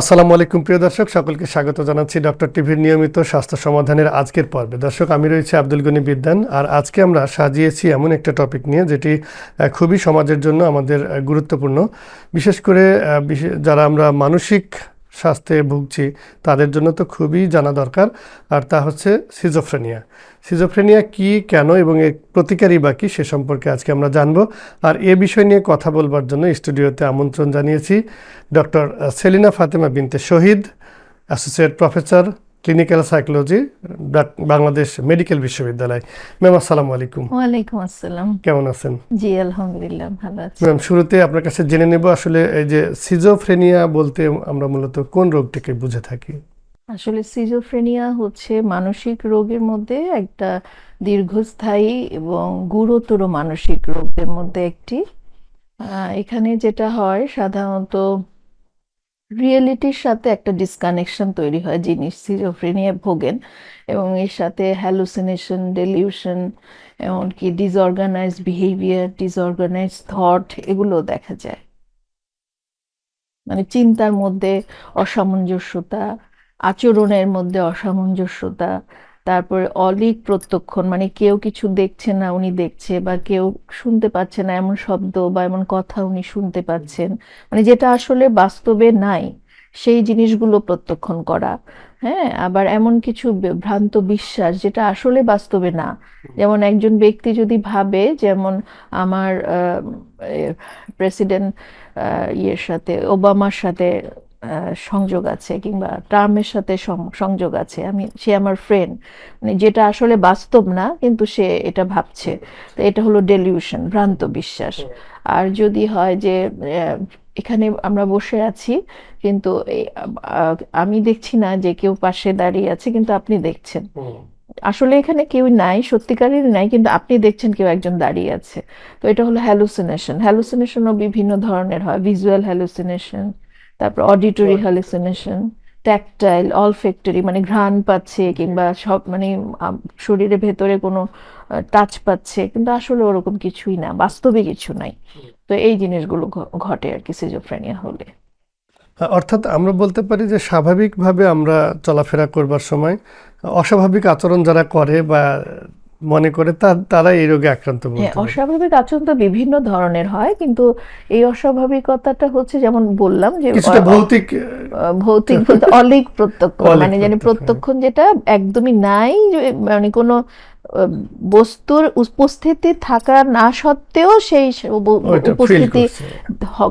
আসসালামু আলাইকুম, প্রিয় দর্শক। সকলকে স্বাগত জানাচ্ছি ডক্টর টিভির নিয়মিত স্বাস্থ্য সমাধানের আজকের পর্বে। দর্শক, আমি রয়েছে আব্দুল গনি বিদ্যান, আর আজকে আমরা সাজিয়েছি এমন একটা টপিক নিয়ে, যেটি খুবই সমাজের জন্য আমাদের গুরুত্বপূর্ণ। বিশেষ করে যারা আমরা মানসিক স্বাস্থ্যে ভুগছি, তাদের জন্য তো খুবই জানা দরকার। আর তা হচ্ছে সিজোফ্রেনিয়া সিজোফ্রেনিয়া কি, কেন এবং এর প্রতিকারী বা কী সে সম্পর্কে আজকে আমরা জানব। আর এ বিষয় নিয়ে কথা বলবার জন্য স্টুডিওতে আমন্ত্রণ জানিয়েছি doctor Selina Fatema Binte Shahid, associate professor clinical psychology Bangladesh medical বিশ্ববিদ্যালয়। ম্যাম আসসালামু আলাইকুম। ওয়ালাইকুম আসসালাম। কেমন আছেন? জি আলহামদুলিল্লাহ ভালো আছি। ম্যাম শুরুতে আপনার কাছে জেনে নেব আসলে এই যে সিজোফ্রেনিয়া বলতে আমরা মূলত কোন রোগটিকে বুঝে থাকি? আসলে সিজোফ্রেনিয়া হচ্ছে মানসিক রোগের মধ্যে একটা দীর্ঘস্থায়ী এবং গুরুতর মানসিক রোগের মধ্যে একটি। এখানে যেটা হয় সাধারণত রিয়েলিটির সাথে একটা ডিসকানেকশন তৈরি হয়, যিনি সিজোফ্রেনিয়া ভোগেন এবং এর সাথে হ্যালুসিনেশন ডেলিউশন এমনকি ডিসঅর্গানাইজ বিহেভিয়ার ডিসঅর্গানাইজ থট এগুলো দেখা যায়। মানে চিন্তার মধ্যে অসামঞ্জস্যতা, আচরণের মধ্যে অসামঞ্জস্যতা তারপরে অলিক প্রত্যক্ষণ মানে কেউ কিছু দেখছে না উনি দেখছে বা কেউ শুনতে পাচ্ছে না এমন শব্দ বা এমন কথা উনি শুনতে পাচ্ছেন। মানে যেটা আসলে বাস্তবে নাই, সেই জিনিসগুলো প্রত্যক্ষণ করা। হ্যাঁ আবার এমন কিছু ভ্রান্ত বিশ্বাস যেটা আসলে বাস্তবে না। যেমন একজন ব্যক্তি যদি ভাবে, যেমন আমার প্রেসিডেন্ট ইয়ের সাথে, ওবামার সাথে সংযোগ আছে কিংবা টার্মের সাথে সংযোগ আছে। আমি, সে আমার ফ্রেন্ড মানে যেটা আসলে বাস্তব না, কিন্তু সে এটা ভাবছে। তো এটা হলো ডেলিউশন ভ্রান্ত বিশ্বাস। আর যদি হয় যে এখানে আমরা বসে আছি, কিন্তু আমি দেখছি না যে কেউ পাশে দাঁড়িয়ে আছে, কিন্তু আপনি দেখছেন। আসলে এখানে কেউ নাই, সত্যিকারের নাই, কিন্তু আপনি দেখছেন কেউ একজন দাঁড়িয়ে আছে। তো এটা হলো হ্যালুসিনেশন হ্যালুসিনেশনও বিভিন্ন ধরনের হয় ভিজুয়াল হ্যালুসিনেশন তারপর auditory hallucination tactile olfactory মানে ঘ্রাণ পাচ্ছে কিংবা সব মানে শরীরের ভেতরে কোনো টাচ পাচ্ছে কিন্তু আসলে ওরকম কিছুই না বাস্তবে কিছু নাই। তো এই জিনিসগুলো ঘটে আর কি সিজোফ্রেনিয়া হলে। অর্থাৎ আমরা বলতে পারি যে স্বাভাবিকভাবে আমরা চলাফেরা করবার সময় অস্বাভাবিক আচরণ যারা করে বা মনে করে তারা এই রোগে আক্রান্ত হ্যাঁ অস্বাভাবিক আচরণ তো বিভিন্ন ধরনের হয় কিন্তু এই অস্বাভাবিকতাটা হচ্ছে যেমন বললাম যে ভৌতিক ভৌতিক বলতে অলিক প্রত্যক্ষ মানে জানি প্রত্যক্ষ, যেটা একদমই নাই যে মানে কোনো বস্তুর উপস্থিতি থাকা না সত্ত্বেও সেই উপস্থিতি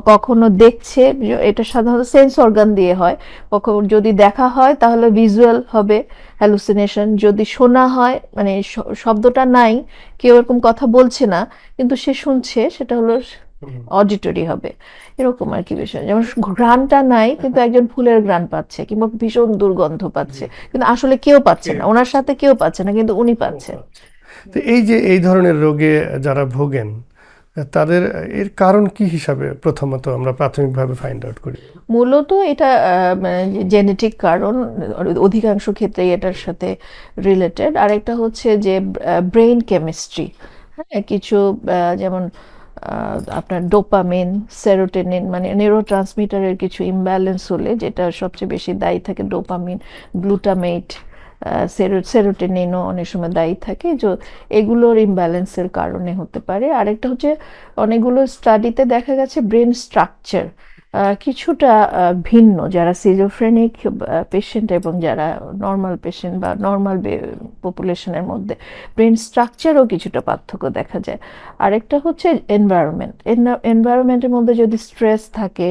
কখনো দেখছে এটা সাধারণত সেন্স অর্গান দিয়ে হয়। কখনো যদি দেখা হয় তাহলে ভিজুয়াল হবে হ্যালুসিনেশন যদি শোনা হয় মানে শব্দটা নাই কেউ এরকম কথা বলছে না কিন্তু সে শুনছে সেটা হলো অডিটরি হবে। এরকম আর কি বিষয়। যেমন ঘ্রাণটা নাই কিন্তু একজন ফুলের ঘ্রাণ পাচ্ছে কিংবা ভীষণ দুর্গন্ধ পাচ্ছে। কিন্তু আসলে কেউ পাচ্ছে না। ওনার সাথে কেউ পাচ্ছে না কিন্তু উনি পাচ্ছেন তো এই যে এই ধরনের রোগে যারা ভোগেন তাদের এর কারণ কি হিসাবে প্রথমত আমরা প্রাথমিকভাবে ফাইন্ড আউট করি? মূলত এটা জেনেটিক কারণ অধিকাংশ ক্ষেত্রে এটার সাথে রিলেটেড আরেকটা হচ্ছে যে ব্রেইন কেমিস্ট্রি হ্যাঁ কিছু যেমন আপনার ডোপামিন, সেরোটেনিন মানে নিউরো ট্রান্সমিটারের কিছু ইমব্যালেন্স হলে যেটা সবচেয়ে বেশি দায়ী থাকে ডোপামিন গ্লুটামেট সেরো সেরোটেনিনও অনেক সময় দায়ী থাকে। যে, এগুলোর ইমব্যালেন্সের কারণে হতে পারে। আরেকটা হচ্ছে অনেকগুলো স্টাডিতে দেখা গেছে ব্রেন স্ট্রাকচার কিছুটা ভিন্ন যারা সিজোফ্রেনিক পেশেন্ট এবং যারা নর্মাল পেশেন্ট বা নর্মাল পপুলেশনের মধ্যে ব্রেন স্ট্রাকচারও কিছুটা পার্থক্য দেখা যায়। আরেকটা হচ্ছে এনভায়রনমেন্ট এনভায়রনমেন্টের মধ্যে যদি স্ট্রেস থাকে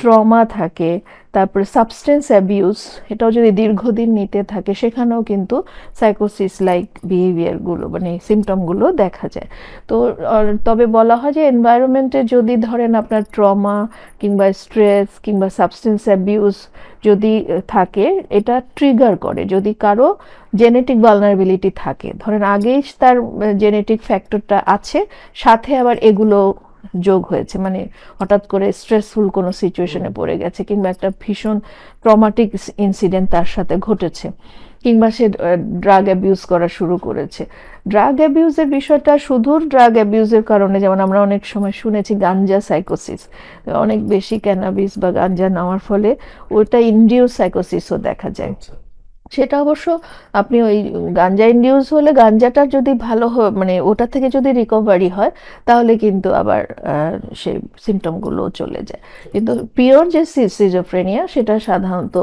ট্রমা থাকে, তারপরে সাবস্টেন্স অ্যাবিউজ এটাও যদি দীর্ঘদিন নিতে থাকে, সেখানেও কিন্তু সাইকোসিস লাইক বিহেভিয়ারগুলো মানে সিমটমগুলো দেখা যায়। তো তবে বলা হয় যে এনভায়রনমেন্টে যদি ধরেন আপনার ট্রমা কিংবা স্ট্রেস কিংবা সাবস্টেন্স অ্যাবিউজ যদি থাকে, এটা ট্রিগার করে। যদি কারও জেনেটিক ভালনারেবিলিটি থাকে, ধরেন আগেই তার জেনেটিক ফ্যাক্টরটা আছে, সাথে আবার এগুলো যোগ হয়েছে মানে হঠাৎ করে স্ট্রেসফুল কোনো সিচুয়েশনে পড়ে গেছে কিংবা একটা ভীষণ ট্রমাটিক ইনসিডেন্ট তার সাথে ঘটেছে কিংবা সে ড্রাগ অ্যাবিউজ করা শুরু করেছে। ড্রাগ অ্যাবিউজের বিষয়টা শুধু ড্রাগ অ্যাবিউজের কারণে, যেমন আমরা অনেক সময় শুনেছি গাঞ্জা সাইকোসিস অনেক বেশি ক্যানাবিস বা গাঞ্জা নেওয়ার ফলে ওটা ইন্ডিও সাইকোসিসও দেখা যায়। সেটা অবশ্য আপনি ওই গাঞ্জা ইন্ডিউস হলে গাঞ্জাটা যদি ভালো মানে ওটা থেকে যদি রিকভারি হয় তাহলে কিন্তু আবার সেই সিমটমগুলো চলে যায়। কিন্তু পিওর যে সিজোফ্রেনিয়া সেটা সাধারণত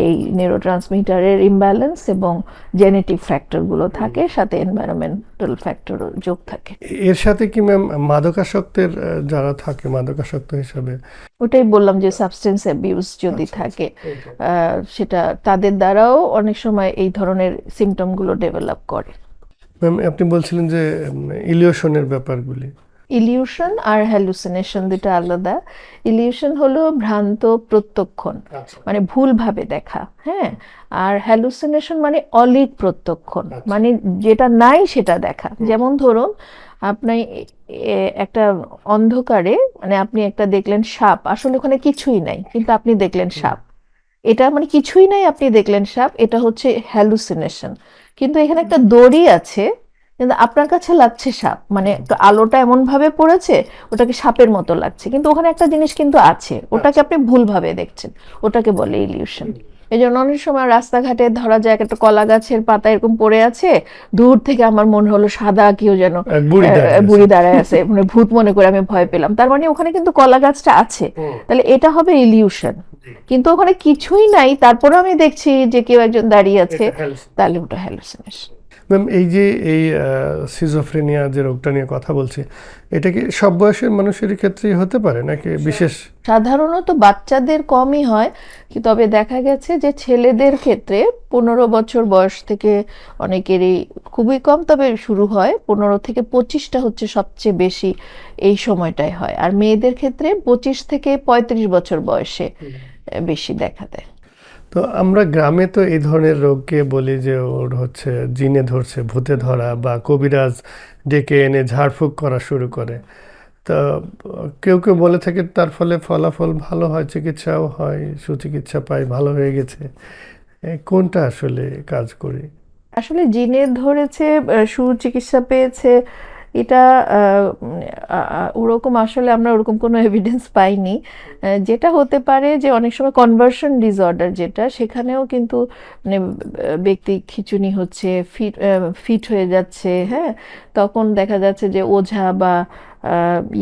এই নিউরোট্রান্সমিটারের ইমব্যালেন্স এবং জেনেটিক ফ্যাক্টরগুলো থাকে সাথে এনভায়রনমেন্টাল ফ্যাক্টরও যোগ থাকে। এর সাথে কি ম্যাম মাদকাসক্তের যারা থাকে মাদকাসক্ত হিসাবে? ওটাই বললাম যে সাবস্টেন্স অ্যাবিউজ যদি থাকে সেটা তাদের দ্বারাও অনেক সময় এই ধরনের সিমটমগুলো ডেভেলপ করে। ম্যাম আপনি বলছিলেন যে ইলিউশনের ব্যাপারগুলি। ইলিউশন আর হ্যালুসিনেশন দুটো আলাদা। ইলিউশন হলো ভ্রান্ত প্রত্যক্ষণ মানে ভুলভাবে দেখা হ্যাঁ? আর হ্যালুসিনেশন মানে অলিক প্রত্যক্ষণ মানে যেটা নাই সেটা দেখা। যেমন ধরুন আপনি একটা অন্ধকারে মানে আপনি একটা দেখলেন সাপ আসলে ওখানে কিছুই নাই কিন্তু আপনি দেখলেন সাপ। এটা মানে কিছুই নাই আপনি দেখলেন সাপ এটা হচ্ছে হ্যালুসিনেশন কিন্তু এখানে একটা দড়ি আছে কিন্তু আপনার কাছে লাগছে সাপ মানে আলোটা এমন ভাবে পড়েছে ওটাকে সাপের মতো লাগছে। কিন্তু ওখানে একটা জিনিস কিন্তু আছে ওটাকে আপনি ভুলভাবে দেখছেন ওটাকে বলে ইলিউশন এই জন্য অনেক সময় রাস্তাঘাটে ধরা যায় একটা কলা গাছের পাতা এরকম পড়ে আছে দূর থেকে আমার মনে হলো সাদা কেউ যেন বুড়ি দাঁড়ায় আছে। মানে ভূত মনে করে আমি ভয় পেলাম। তার মানে ওখানে কিন্তু কলা গাছটা আছে। তাহলে এটা হবে ইলিউশন কিন্তু ওখানে কিছুই নাই তারপরে আমি দেখছি যে কেউ একজন দাঁড়িয়ে আছে তাহলে ওটা হ্যালুসিনেশন ম্যাম এই যে এই সিজোফ্রেনিয়া যে রোগটা নিয়ে কথা বলছি এটা কি সব বয়সের মানুষের ক্ষেত্রেই হতে পারে নাকি বিশেষ? সাধারণত বাচ্চাদের কমই হয় কি তবে দেখা গেছে যে ছেলেদের ক্ষেত্রে পনেরো বছর বয়স থেকে অনেকেরই খুবই কম তবে শুরু হয় পনেরো থেকে পঁচিশটা হচ্ছে সবচেয়ে বেশি এই সময়টায় হয়। আর মেয়েদের ক্ষেত্রে পঁচিশ থেকে পঁয়ত্রিশ বছর বয়সে বেশি দেখা দেয়। তো আমরা গ্রামে তো এই ধরনের রোগকে বলি যে ওর হচ্ছে জিনে ধরছে, ভূতে ধরা বা কবিরাজ ডেকে এনে ঝাড়ফুঁক করা শুরু করে। তো কেউ কেউ বলে থাকে তার ফলে ফলাফল ভালো হয়, চিকিৎসাও হয়, সুচিকিৎসা পায়, ভালো হয়ে গেছে। কোনটা আসলে কাজ করে? আসলে জিনে ধরেছে সুচিকিৎসা পেয়েছে এটা ওরকম আসলে আমরা ওরকম কোনো এভিডেন্স পাইনি। যেটা হতে পারে যে অনেক সময় কনভার্সন ডিসঅর্ডার যেটা, সেখানেও কিন্তু মানে ব্যক্তি খিচুনি হচ্ছে ফিট ফিট হয়ে যাচ্ছে হ্যাঁ? তখন দেখা যাচ্ছে যে ওঝা বা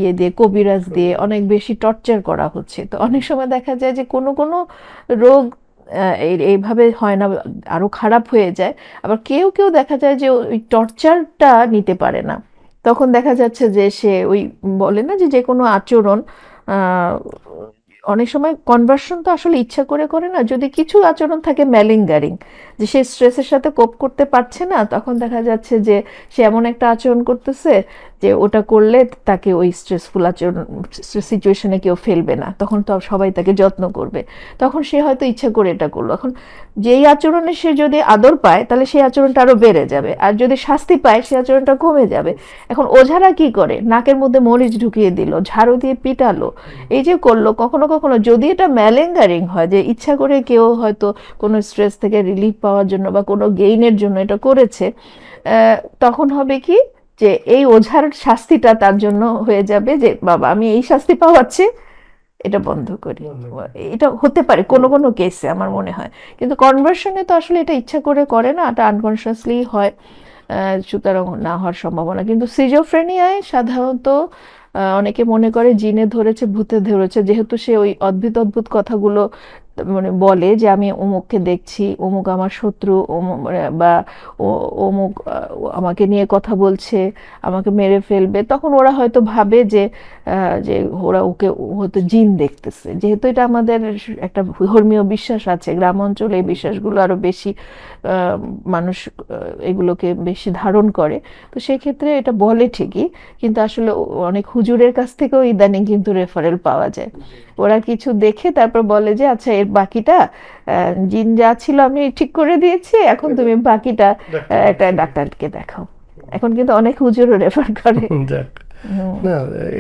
ইয়ে দিয়ে, কবিরাজ দিয়ে অনেক বেশি টর্চার করা হচ্ছে। তো অনেক সময় দেখা যায় যে কোনো কোনো রোগ এইভাবে হয় না আরও খারাপ হয়ে যায়। আবার কেউ কেউ দেখা যায় যে ওই টর্চারটা নিতে পারে না। তখন দেখা যাচ্ছে যে সে ওই বলে না যে যে কোনো আচরণ অনেক সময় কনভার্সন তো আসলে ইচ্ছা করে করে না। যদি কিছু আচরণ থাকে ম্যালিঙ্গারিং যে সে স্ট্রেসের সাথে কোপ করতে পারছে না, তখন দেখা যাচ্ছে যে সে এমন একটা আচরণ করতেছে যে ওটা করলে তাকে ওই স্ট্রেসফুল আচরণ সিচুয়েশনে কেউ ফেলবে না। তখন তো সবাই তাকে যত্ন করবে। তখন সে হয়তো ইচ্ছা করে এটা করল। এখন যেই আচরণে সে যদি আদর পায় তাহলে সেই আচরণটা আরও বেড়ে যাবে। আর যদি শাস্তি পায় সেই আচরণটা কমে যাবে। এখন ওঝারা কি করে? নাকের মধ্যে মরিচ ঢুকিয়ে দিল ঝাড়ু দিয়ে পিটালো এই যে করল কখনো কখনো যদি এটা ম্যালেঙ্গারিং হয় যে ইচ্ছা করে কেউ হয়তো কোনো স্ট্রেস থেকে রিলিফ পাওয়ার জন্য বা কোনো গেইনের জন্য এটা করেছে তখন হবে কি? যে এই ওঝার শাস্তিটা তার জন্য হয়ে যাবে যে বাবা আমি এই শাস্তি পাওয়াচ্ছি এটা বন্ধ করি। এটা হতে পারে কোনো কোনো কেসে আমার মনে হয়। কিন্তু কনভার্সনে তো আসলে এটা ইচ্ছা করে করে না এটা আনকনসিয়াসলি হয় সুতরাং না হওয়ার সম্ভাবনা। কিন্তু সিজোফ্রেনিয়ায় সাধারণত অনেকে মনে করে জিনে ধরেছে ভূতে ধরেছে। যেহেতু সে ওই অদ্ভুত অদ্ভুত কথাগুলো মানে বলে যে আমি অমুককে দেখছি, অমুক আমার শত্রু বা ও- অমুক আমাকে নিয়ে কথা বলছে, আমাকে মেরে ফেলবে। তখন ওরা হয়তো ভাবে যে যে ওরা ওকে হয়তো জিন দেখতেছে। যেহেতু এটা আমাদের একটা ধর্মীয় বিশ্বাস আছে গ্রাম অঞ্চলে এই বিশ্বাসগুলো আরও বেশি মানুষ এগুলোকে বেশি ধারণ করে। তো সেই ক্ষেত্রে এটা বলে ঠিকই কিন্তু আসলে অনেক হুজুরের কাছ থেকেও ইদানিং কিন্তু রেফারেল পাওয়া যায়। ওরা কিছু দেখে তারপর বলে যে আচ্ছা এর বাকিটা জিন যা ছিল আমি ঠিক করে দিয়েছি এখন তুমি বাকিটা একটা ডাক্তারকে দেখাও। এখন কিন্তু অনেক হুজুরও রেফার করে। না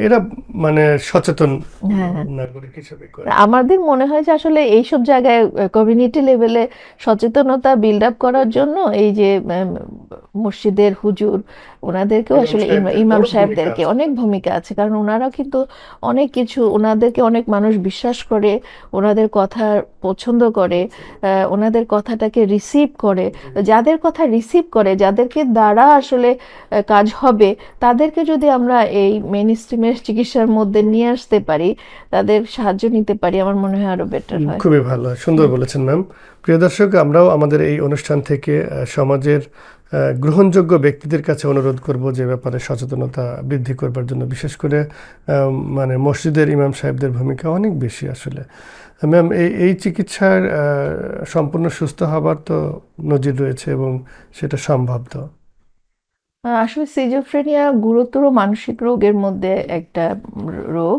এরা মানে সচেতন হ্যাঁ। নাগরিক হিসেবে আমাদের মনে হয় যে আসলে এইসব জায়গায় কমিউনিটি লেভেলে সচেতনতা বিল্ড আপ করার জন্য এই যে মসজিদের হুজুর ওনাদেরকেও আসলে ইমাম সাহেবদেরকে অনেক ভূমিকা আছে। কারণ ওনারা কিন্তু অনেক কিছু ওনাদেরকে অনেক মানুষ বিশ্বাস করে ওনাদের কথা পছন্দ করে ওনাদের কথাটাকে রিসিভ করে। যাদের কথা রিসিভ করে যাদেরকে দ্বারা আসলে কাজ হবে তাদেরকে যদি আমরা এই মেন স্ট্রিমের চিকিৎসার মধ্যে নিয়ে আসতে পারি তাদের সাহায্য নিতে পারি আমার মনে হয় আরও বেটার হয়। খুবই ভালো সুন্দর বলেছেন ম্যাম। প্রিয় দর্শক আমরাও আমাদের এই অনুষ্ঠান থেকে সমাজের গ্রহণযোগ্য ব্যক্তিদের কাছে অনুরোধ করব যে ব্যাপারে সচেতনতা বৃদ্ধি করবার জন্য বিশেষ করে মানে মসজিদের ইমাম সাহেবদের ভূমিকা অনেক বেশি আসলে। ম্যাম এই এই চিকিৎসার সম্পূর্ণ সুস্থ হবার তো নজির রয়েছে এবং সেটা সম্ভব তো। আসলে সিজোফ্রেনিয়া গুরুতর মানসিক রোগের মধ্যে একটা রোগ।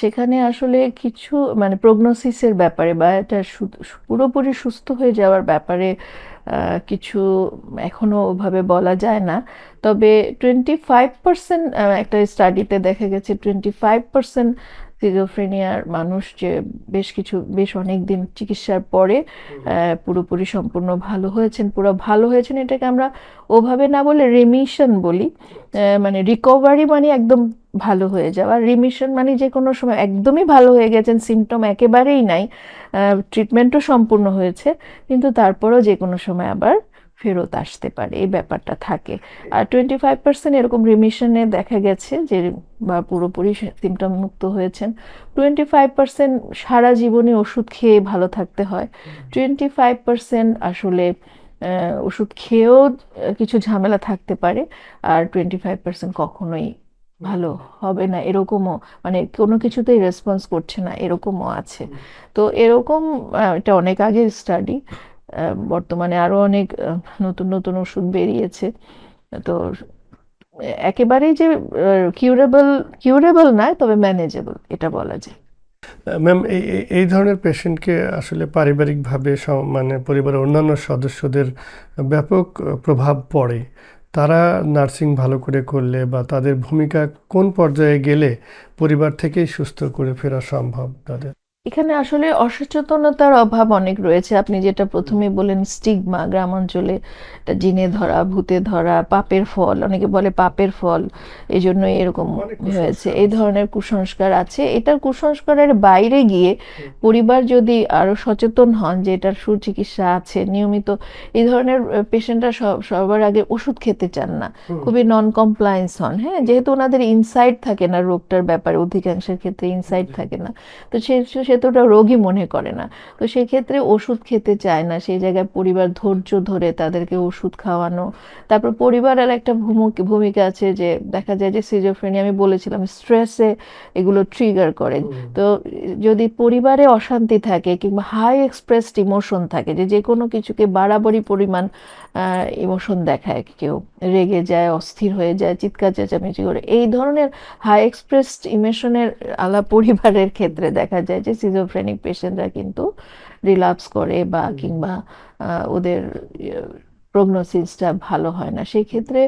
সেখানে আসলে কিছু মানে প্রগনোসিসের ব্যাপারে বা এটা পুরোপুরি সুস্থ হয়ে যাওয়ার ব্যাপারে কিছু এখনও ওভাবে বলা যায় না। তবে টোয়েন্টি ফাইভ পার্সেন্ট একটা স্টাডিতে দেখা গেছে টোয়েন্টি ফাইভ পার্সেন্ট সিজোফ্রেনিয়ার মানুষ যে বেশ কিছু বেশ অনেক দিন চিকিৎসার পরে পুরোপুরি সম্পূর্ণ ভালো হয়েছেন পুরো ভালো হয়েছেন এটাকে আমরা ওভাবে না বলে রিমিশন বলি। মানে রিকভারি মানে একদম ভালো হয়ে যাওয়া। রিমিশন মানে যে কোনো সময় একদমই ভালো হয়ে গেছেন সিমটম একেবারেই নাই। ট্রিটমেন্টও সম্পূর্ণ হয়েছে কিন্তু তারপরেও যে কোনো সময় আবার ফেরত আসতে পারে, এই ব্যাপারটা থাকে। আর টোয়েন্টি ফাইভ পার্সেন্ট এরকম রিমিশনে দেখা গেছে যে, বা পুরোপুরি সিমটম মুক্ত হয়েছেন। টোয়েন্টি ফাইভ পার্সেন্ট সারা জীবনে ওষুধ খেয়ে ভালো থাকতে হয়। টোয়েন্টি ফাইভ পার্সেন্ট আসলে ওষুধ খেয়েও কিছু ঝামেলা থাকতে পারে। আর টোয়েন্টি ফাইভ পার্সেন্ট কখনোই ভালো হবে না। এরকমও মানে কোনো কিছুতেই রেসপন্স করছে না। এরকমও আছে। তো এরকম এটা অনেক আগের স্টাডি বর্তমানে আরও অনেক নতুন নতুন ওষুধ বেরিয়েছে। তো একেবারেই যে কিউরেবল কিউরেবল নয়, তবে ম্যানেজেবল এটা বলা যায়। ম্যাম এই ধরনের পেশেন্টকে আসলে পারিবারিকভাবে মানে পরিবারের অন্যান্য সদস্যদের ব্যাপক প্রভাব পড়ে। তারা নার্সিং ভালো করে করলে বা তাদের ভূমিকা কোন পর্যায়ে গেলে পরিবার থেকেই সুস্থ করে ফেরা সম্ভব তাদের। এখানে আসলে অসচেতনতার অভাব অনেক রয়েছে। আপনি যেটা প্রথমে বলেন স্টিগমা গ্রাম অঞ্চলে এটা জিনে ধরা ভূতে ধরা পাপের ফল অনেকে বলে পাপের ফল এই জন্য এরকম হয়েছে। এই ধরনের কুসংস্কার আছে। এটার কুসংস্কারের বাইরে গিয়ে পরিবার যদি আরও সচেতন হন যে এটার সুচিকিৎসা আছে নিয়মিত এই ধরনের পেশেন্টরা সবার আগে ওষুধ খেতে চান না। খুবই নন কমপ্লায়েন্স হন হ্যাঁ? যেহেতু ওনাদের ইনসাইট থাকে না রোগটার ব্যাপারে অধিকাংশের ক্ষেত্রে ইনসাইট থাকে না। তো সে ওটা রোগই মনে করে না। তো সেই ক্ষেত্রে ওষুধ খেতে চায় না। সেই জায়গায় পরিবার ধৈর্য ধরে তাদেরকে ওষুধ খাওয়ানো। তারপর পরিবারের একটা ভূমিকা ভূমিকা আছে যে দেখা যায় যে সিজোফ্রেনিয়া আমি বলেছিলাম স্ট্রেসে এগুলো ট্রিগার করে। তো যদি পরিবারে অশান্তি থাকে কিংবা হাই এক্সপ্রেসড ইমোশন থাকে যে যে কোনো কিছুকে বাড়াবাড়ি পরিমাণ ইমোশন দেখায় কেউ রেগে যায় অস্থির হয়ে যায় চিৎকার চেঁচামেচি করে এই ধরনের হাই এক্সপ্রেসড ইমোশনের আলা পরিবারের ক্ষেত্রে দেখা যায় যে সিজোফ্রেনিক পেশেন্টরা কিন্তু রিল্যাপস করে বা কিংবা ওদের প্রগনোসিসটা ভালো হয় না। সেই ক্ষেত্রে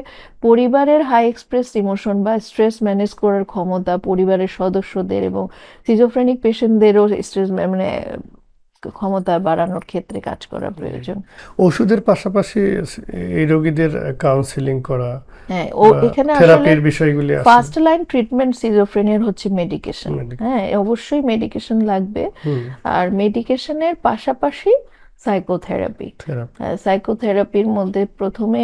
পরিবারের হাই এক্সপ্রেস ইমোশন বা স্ট্রেস ম্যানেজ করার ক্ষমতা পরিবারের সদস্যদের এবং সিজোফ্রেনিক পেশেন্টদেরও স্ট্রেস মানে ক্ষমতা বাড়ানোর ক্ষেত্রে কাজ করা প্রয়োজন। ওষুধের পাশাপাশি এই রোগীদের কাউন্সিলিং করা হ্যাঁ ও এখানে থেরাপির বিষয়গুলি ফার্স্ট লাইন ট্রিটমেন্ট সিজোফ্রেনিয়ার হচ্ছে মেডিকেশন হ্যাঁ অবশ্যই মেডিকেশন লাগবে। আর মেডিকেশনের পাশাপাশি সাইকোথেরাপি therapy। সাইকোথেরাপির মধ্যে প্রথমে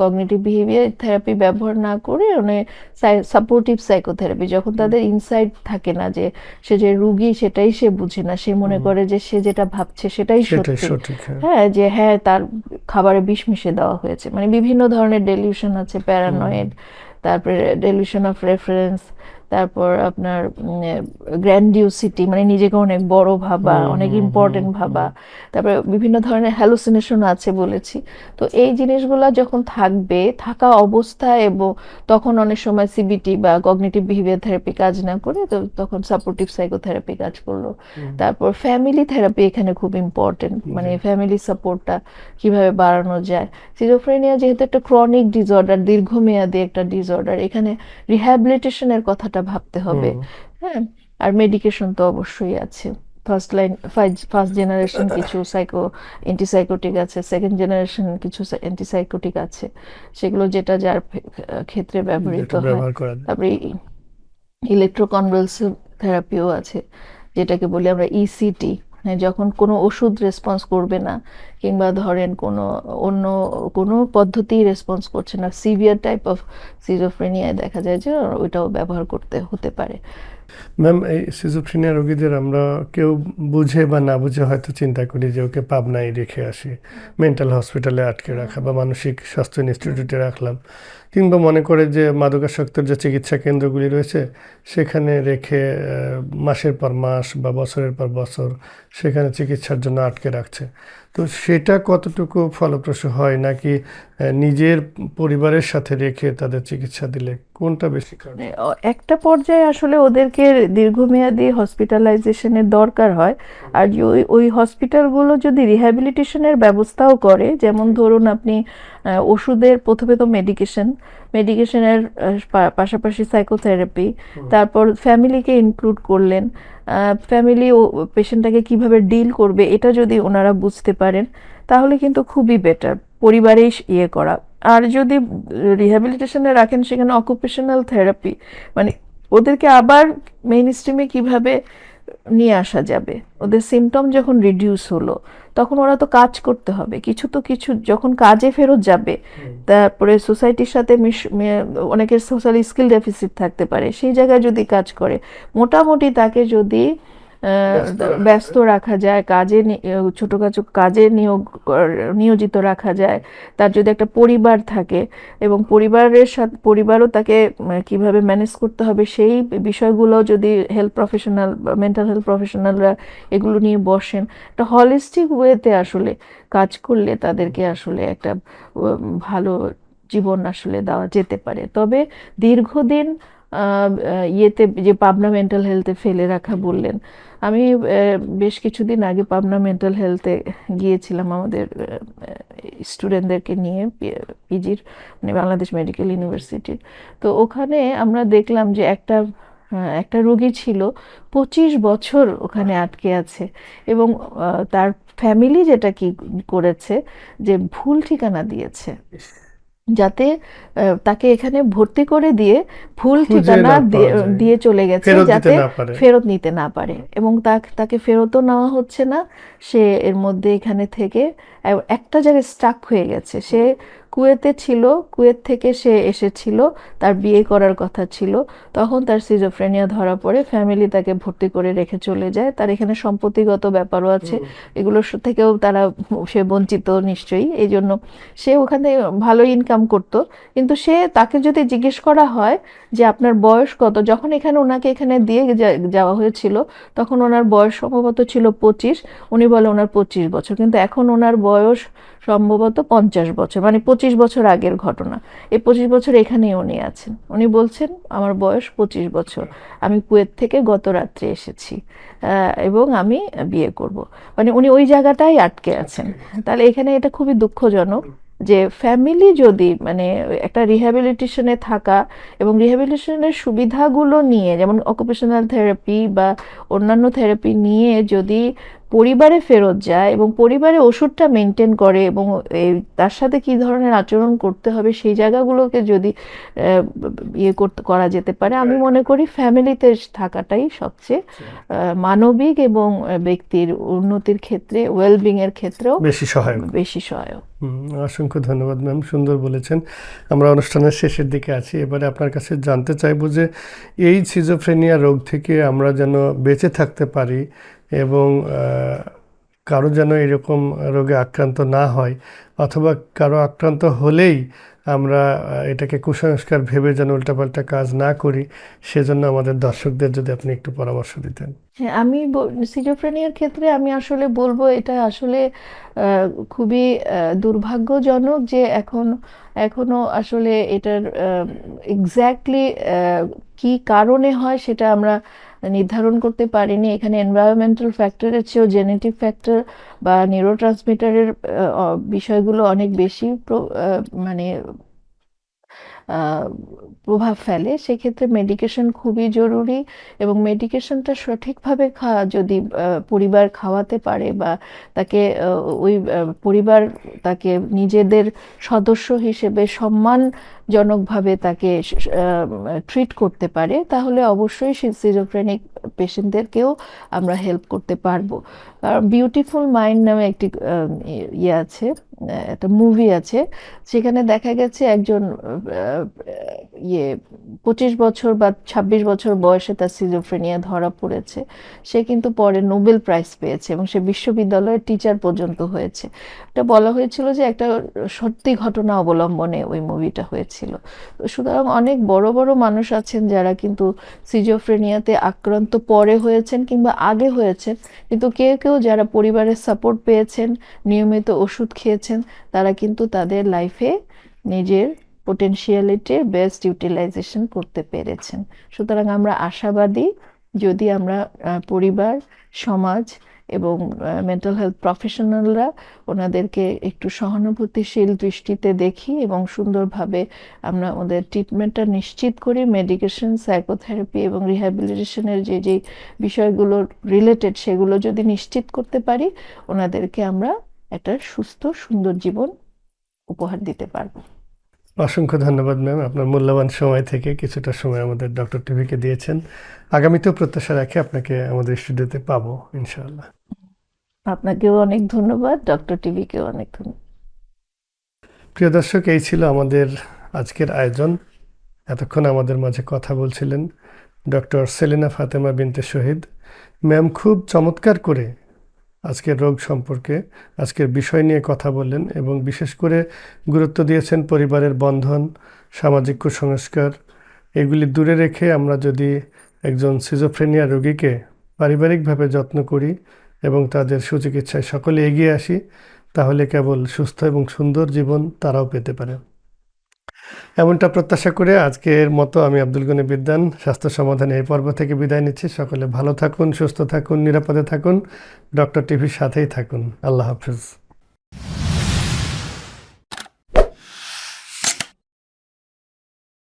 কগনিটিভ বিহেভিয়ার থেরাপি ব্যবহার না করে মানে সাপোর্টিভ সাইকোথেরাপি যখন তাদের ইনসাইট থাকে না যে সে যে রুগী সেটাই সে বুঝে না সে মনে করে যে সে যেটা ভাবছে সেটাই সেটাই সত্যি। হ্যাঁ। হ্যাঁ যে হ্যাঁ তার খাবারে বিষ মিশে দেওয়া হয়েছে। মানে বিভিন্ন ধরনের ডেলিউশন আছে প্যারানয়েড তারপরে ডেলিউশন অফ রেফারেন্স তারপর আপনার গ্র্যান্ডিউসিটি মানে নিজেকে অনেক বড় ভাবা অনেক ইম্পর্টেন্ট ভাবা। তারপরে বিভিন্ন ধরনের হ্যালুসিনেশন আছে বলেছি। তো এই জিনিসগুলো যখন থাকবে থাকা অবস্থায় এবং তখন অনেক সময় সিবিটি বা কগনিটিভ বিহেভিয়ার থেরাপি কাজ না করে তো তখন সাপোর্টিভ সাইকোথেরাপি কাজ করল। তারপর ফ্যামিলি থেরাপি এখানে খুব ইম্পর্টেন্ট মানে ফ্যামিলি সাপোর্টটা কীভাবে বাড়ানো যায়। সিজোফ্রেনিয়া যেহেতু একটা ক্রনিক ডিসঅর্ডার দীর্ঘমেয়াদী একটা ডিসঅর্ডার এখানে রিহ্যাবিলিটেশনের কথাটা ভাবতে হবে। হ্যাঁ আর মেডিকেশন তো অবশ্যই আছে। ফার্স্ট লাইন ফার্স্ট জেনারেশন কিছু সাইকো অ্যান্টিসাইকোটিক আছে সেকেন্ড জেনারেশন কিছু অ্যান্টিসাইকোটিক আছে। সেগুলো যেটা যার ক্ষেত্রে ব্যবহৃত হয়। তারপরে ইলেকট্রোকনভালসিভ থেরাপিও আছে যেটাকে বলি আমরা E ইসিটি যখন কোনো ওষুধ রেসপন্স করবে না, কিংবা ধরেন কোনো অন্য কোনো পদ্ধতি রেসপন্স করছে না সিভিয়ার টাইপ অফ সিজোফ্রেনিয়ায় দেখা যায় যে ওইটাও ব্যবহার করতে হতে পারে। ম্যাম এই সিজোফ্রেনিয়া রোগীদের আমরা কেউ বুঝে বা না বুঝে হয়তো চিন্তা করি যে ওকে পাবনায় রেখে আসি মেন্টাল হসপিটালে আটকে রাখা বা মানসিক স্বাস্থ্য ইনস্টিটিউটে রাখলাম। কিংবা মনে করে যে মাদকাসক্তের যে চিকিৎসা কেন্দ্রগুলি রয়েছে সেখানে রেখে মাসের পর মাস বা বছরের পর বছর সেখানে চিকিৎসার জন্য আটকে রাখছে। তো সেটা কতটুকু ফলপ্রসূ হয় নাকি নিজের পরিবারের সাথে রেখে তাদের চিকিৎসা দিলে কোনটা বেশি একটা পর্যায়ে আসলে ওদেরকে দীর্ঘমেয়াদী হসপিটালাইজেশনের দরকার হয়। আর ওই ওই হসপিটালগুলো যদি রিহ্যাবিলিটেশনের ব্যবস্থাও করে, যেমন ধরুন আপনি ওষুধের প্রথমে তো মেডিকেশন মেডিকেশনের পাশাপাশি সাইকোথেরাপি তারপর ফ্যামিলিকে ইনক্লুড করলেন ফ্যামিলি ও পেশেন্টটাকে কীভাবে ডিল করবে এটা যদি ওনারা বুঝতে পারেন তাহলে কিন্তু খুবই বেটার পরিবারেই ইয়ে করা। আর যদি রিহ্যাবিলিটেশনে রাখেন সেখানে অকুপেশনাল থেরাপি মানে ওদেরকে আবার মেইন স্ট্রিমে কীভাবে নিয়ে আসা যাবে? ওদের সিমটম যখন রিডিউস হলো তখন ওরা তো কাজ করতে হবে। কিছু তো কিছু যখন কাজে ফেরত যাবে তারপরে সোসাইটির সাথে অনেকের সোশ্যাল স্কিল ডেফিসিট থাকতে পারে। সেই জায়গায় যদি কাজ করে মোটামুটি তাকে যদি ব্যস্ত রাখা যায় কাজে ছোটখাটো কাজে নিয়োগ নিয়োজিত রাখা যায়। তার যদি একটা পরিবার থাকে এবং পরিবারের সাথে পরিবারও তাকে কীভাবে ম্যানেজ করতে হবে সেই বিষয়গুলো যদি হেলথ প্রফেশনাল বা মেন্টাল হেলথ প্রফেশনালরা এগুলো নিয়ে বসেন একটা হলিস্টিক ওয়েতে আসলে কাজ করলে তাদেরকে আসলে একটা ভালো জীবন আসলে দেওয়া যেতে পারে। তবে দীর্ঘদিন ইয়েতে যে পাবনা মেন্টাল হেলথে ফেলে রাখা বললেন আমি বেশ কিছুদিন আগে পাবনা মেন্টাল হেলথে গিয়েছিলাম আমাদের স্টুডেন্টদেরকে নিয়ে পিজির মানে বাংলাদেশ মেডিকেল ইউনিভার্সিটির তো ওখানে আমরা দেখলাম যে একটা একটা রোগী ছিল, পঁচিশ বছর ওখানে আটকে আছে এবং তার ফ্যামিলি যেটা কি করেছে, যে ভুল ঠিকানা দিয়েছে। যাতে তাকে এখানে ভর্তি করে দিয়ে ভুল ঠিকানা দিয়ে- চলে গেছে যাতে ফেরত নিতে না পারে। এবং তাকে ফেরতও নেওয়া হচ্ছে না। সে এর মধ্যে এখানে থেকে একটা জায়গায় স্টাক হয়ে গেছে। সে কুয়েতে ছিল কুয়েত থেকে সে এসেছিল তার বিয়ে করার কথা ছিল। তখন তার সিজোফ্রেনিয়া ধরা পড়ে ফ্যামিলি তাকে ভর্তি করে রেখে চলে যায়। তার এখানে সম্পত্তিগত ব্যাপারও আছে। এগুলোর স- থেকেও তারা সে বঞ্চিত নিশ্চয়ই। এই জন্য সে ওখানে ভালো ইনকাম করতো। কিন্তু সে তাকে যদি জিজ্ঞেস করা হয় যে আপনার বয়স কত যখন এখানে ওনাকে এখানে দিয়ে যাওয়া হয়েছিল তখন ওনার বয়স সম্ভবত ছিল পঁচিশ। উনি বলে ওনার পঁচিশ বছর। কিন্তু এখন ওনার বয়স সম্ভবত পঞ্চাশ বছর মানে পঁচিশ বছর আগের ঘটনা। এই পঁচিশ বছর এখানেই উনি আছেন। উনি বলছেন, আমার বয়স পঁচিশ বছর। আমি কুয়েত থেকে গত রাত্রে এসেছি এবং আমি বিয়ে করব। মানে উনি ওই জায়গাটাই আটকে আছেন। তাহলে এখানে এটা খুবই দুঃখজনক যে ফ্যামিলি যদি মানে একটা রিহ্যাবিলিটেশনে থাকা এবং রিহ্যাবিলিটেশনের সুবিধাগুলো নিয়ে যেমন অকুপেশনাল থেরাপি বা অন্যান্য থেরাপি নিয়ে যদি পরিবারে ফেরত যায় এবং পরিবারে ওষুধটা মেনটেন করে এবং এই তার সাথে কি ধরনের আচরণ করতে হবে সেই জায়গাগুলোকে যদি ইয়ে করতে করা যেতে পারে আমি মনে করি ফ্যামিলিতে থাকাটাই সবচেয়ে মানবিক এবং ব্যক্তির উন্নতির ক্ষেত্রে ওয়েলবিং এর ক্ষেত্রেও বেশি সহায়ক। বেশি সহায়ক। অসংখ্য ধন্যবাদ ম্যাম, সুন্দর বলেছেন। আমরা অনুষ্ঠানের শেষের দিকে আছি, এবারে আপনার কাছে জানতে চাইব যে এই সিজোফ্রেনিয়া রোগ থেকে আমরা যেন বেঁচে থাকতে পারি এবং কারও যেন এরকম রোগে আক্রান্ত না হয় অথবা কারও আক্রান্ত হলেই আমরা এটাকে কুসংস্কার ভেবে যেন উল্টাপাল্টা কাজ না করি, সেজন্য আমাদের দর্শকদের যদি আপনি একটু পরামর্শ দিতেন। হ্যাঁ আমি সিজোফ্রেনিয়ার ক্ষেত্রে আমি আসলে বলব, এটা আসলে খুবই দুর্ভাগ্যজনক যে এখন, এখনও আসলে এটার এক্স্যাক্টলি কি কারণে হয় সেটা আমরা নির্ধারণ করতে পারিনি। এখানে এনভায়রনমেন্টাল ফ্যাক্টরের চেয়েও জেনেটিক ফ্যাক্টর বা নিউরোট্রান্সমিটারের বিষয়গুলো অনেক বেশি মানে প্রভাব ফেলে, সেক্ষেত্রে মেডিকেশন খুবই জরুরি এবং মেডিকেশনটা সঠিকভাবে খাওয়া যদি পরিবার খাওয়াতে পারে বা তাকে ওই পরিবার তাকে নিজেদের সদস্য হিসেবে সম্মানজনকভাবে তাকে ট্রিট করতে পারে, তাহলে অবশ্যই সিজোফ্রেনিক পেশেন্টদেরকেও আমরা হেল্প করতে পারব। বিউটিফুল মাইন্ড নামে একটি ইয়ে আছে একটা মুভি আছে। সেখানে দেখা গেছে একজন ইয়ে পঁচিশ বছর বা ছাব্বিশ বছর বয়সে তার সিজোফ্রেনিয়া ধরা পড়েছে। সে কিন্তু পরে নোবেল প্রাইজ পেয়েছে এবং সে বিশ্ববিদ্যালয়ের টিচার পর্যন্ত হয়েছে। এটা বলা হয়েছিল যে একটা সত্যি ঘটনা অবলম্বনে ওই মুভিটা হয়েছিল। সুতরাং অনেক বড় বড় মানুষ আছেন যারা কিন্তু সিজোফ্রেনিয়াতে আক্রান্ত পরে হয়েছেন কিংবা আগে হয়েছেন। কিন্তু কেউ কেউ যারা পরিবারের সাপোর্ট পেয়েছেন, নিয়মিত ওষুধ খেয়েছেন তারা কিন্তু তাদের লাইফে নিজের পোটেনশিয়ালিটির বেস্ট ইউটিলাইজেশন করতে পেরেছেন। সুতরাং আমরা আশাবাদী যদি আমরা পরিবার, সমাজ এবং মেন্টাল হেলথ প্রফেশনালরা ওনাদেরকে একটু সহানুভূতিশীল দৃষ্টিতে দেখি এবং সুন্দরভাবে আমরা ওদের ট্রিটমেন্টটা নিশ্চিত করি মেডিকেশন সাইকোথেরাপি এবং রিহ্যাবিলিটেশনের যে যে বিষয়গুলো রিলেটেড সেগুলো যদি নিশ্চিত করতে পারি, ওনাদেরকে আমরা একটা সুস্থ সুন্দর জীবন উপহার দিতে পারব। অসংখ্য ধন্যবাদ ম্যাম। আপনার মূল্যবান সময় থেকে কিছুটা সময় আমাদের ডক্টর টিভিকে দিয়েছেন। আগামীতেও প্রত্যাশা রাখি আপনাকে আমাদের স্টুডিওতে পাবো ইনশাআল্লাহ। আপনাকেও অনেক ধন্যবাদ ডক্টর টিভিকেও অনেক ধন্যবাদ। প্রিয় দর্শক এই ছিল আমাদের আজকের আয়োজন। এতক্ষণ আমাদের মাঝে কথা বলছিলেন ডক্টর সেলিনা ফাতেমা বিনতে শহীদ। ম্যাম খুব চমৎকার করে আজকের রোগ সম্পর্কে, আজকের বিষয় নিয়ে কথা বললেন এবং বিশেষ করে গুরুত্ব দিয়েছেন পরিবারের বন্ধন, সামাজিক কুসংস্কার। এগুলি দূরে রেখে আমরা যদি একজন সিজোফ্রেনিয়া রোগীকে পারিবারিকভাবে যত্ন করি এবং তাদের সুচিকিৎসায় সকলে এগিয়ে আসি, তাহলে কেবল সুস্থ এবং সুন্দর জীবন তারাও পেতে পারে। এমনটা প্রত্যাশা করে আজকের মতো আমি আব্দুল গনি বিদ্যান স্বাস্থ্য সমাধানে এই পর্ব থেকে বিদায় নিচ্ছি। সকলে ভালো থাকুন, সুস্থ থাকুন, নিরাপদে থাকুন। ডক্টর টিভির সাথেই থাকুন। আল্লাহ হাফিজ।